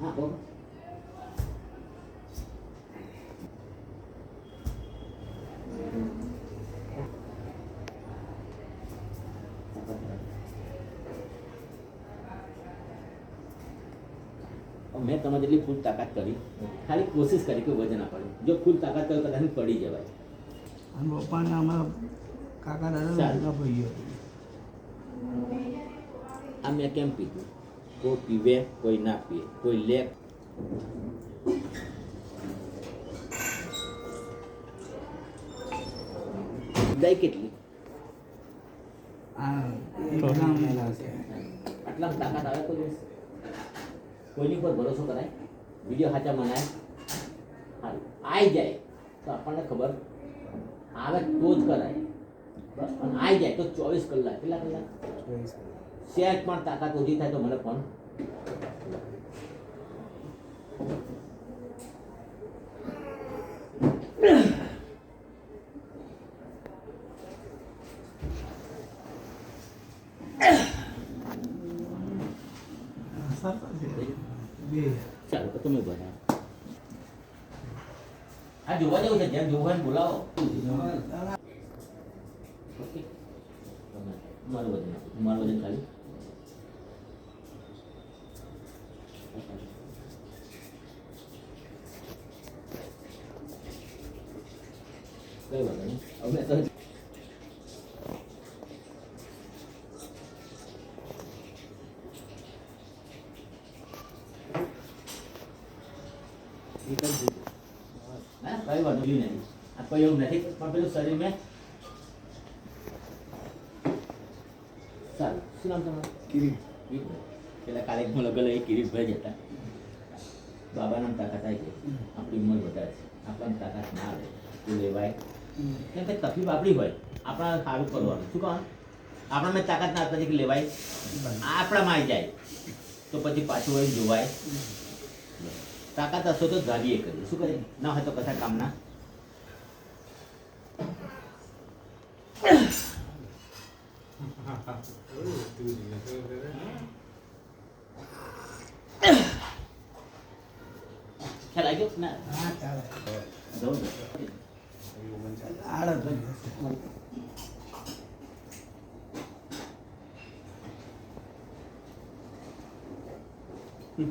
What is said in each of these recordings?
હા બોલો મેં તમારી જેટલી ફૂલ તાકાત કરી ખાલી કોશિશ કરી કે વજન ના પડે જો ફૂલ તાકાત કરો કદાચ પડી જવાય. અને પપ્પાના અમારા કાકા દાદા ભાઈઓ આ મેં કેમ પીધું? કોઈ પીવે કોઈ ના પીવે કોઈ લે દઈ કેટલી આટલા તાકાત આવે કોઈ દિવસ કોઈની પર ભરોસો કરાય વીડિયો સાચા મનાય સારું આવી જાય તો આપણને ખબર આવે તો જ કરાય બસ પણ આવી જાય તો ચોવીસ કલાક કેટલા કલાક સેટ પણ તાકાત ઓછી થાય તો મને ફોન સાચા છે બે ચાલો તો તમે બધા આ જોવા જેવું છે જેમ જોવા હોય ને બોલાવો ઓકે મારું વજન આપો. મારું વજન ખાલી કઈ એવું નથી પણ પેલું શરીર મેં સારું શું નામ પેલા કાલે હું લગન એ કિરીટભાઈ જતા બાબાના તાકાત આવી ગઈ આપણી ઉંમર વધારે છે આપણને તાકાત ના આવે તો લેવાય કેમ કે તકલીફ આપણી હોય. આપણા સારું કરવાનું શું કહવાનું આપણામાં તાકાત ના તરીકે લેવાય. આ આપણામાં આવી જાય. તો પછી પાછું હોય જોવાય. તાકાત હશો તો ગાડીએ કરીએ. શું કરીએ? ના હોય તો કશા કામના? ખ્યાલ આવી ગયો? ના. હા ચાલે કઈ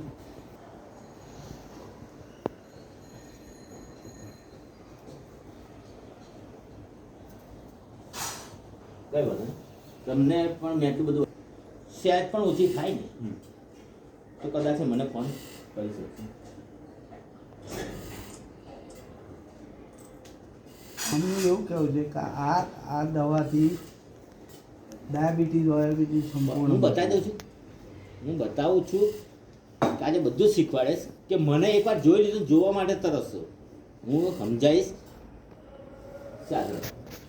વાંધો નહીં. તમને પણ મેં એટલું બધું સેજ પણ ઓછી થાય ને તો કદાચ મને ફોન કરી શકશે અમને એવું કહેવું છે કે આ આ દવાથી ડાયાબિટીસ વાયાબિટીસ હું સંપૂર્ણ બતાવી દઉં છું. હું બતાવું છું આજે બધું શીખવાડીશ કે મને એકવાર જોઈ લીધું જોવા માટે તરસો હું સમજાવીશ ચાલો.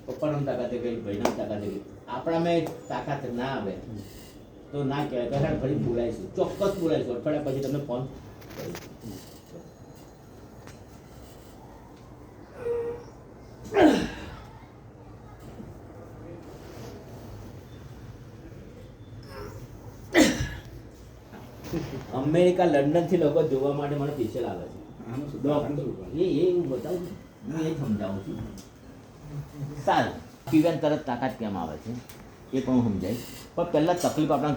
પપ્પાનો તાકાતે ગઈ ભાઈના તાકાતે ગઈ આપણામાં તાકાત ના આવે. તો ના કહેવાય. હેડ ફરી બોલાવીશું ચોક્કસ બોલાવીશું અઠવાડિયા પછી તમને ફોન કરીશ. અમેરિકા લંડનથી લોકો જોવા માટે મને સ્પેશિયલ આવે છે. એ એ હું બતાવું છું. હું એ સમજાવું છું. સારું. પીવેન તરત તાકાત કેમ આવે છે? એ પણ હું સમજાવીશ. પણ પહેલાં તકલીફ આપણા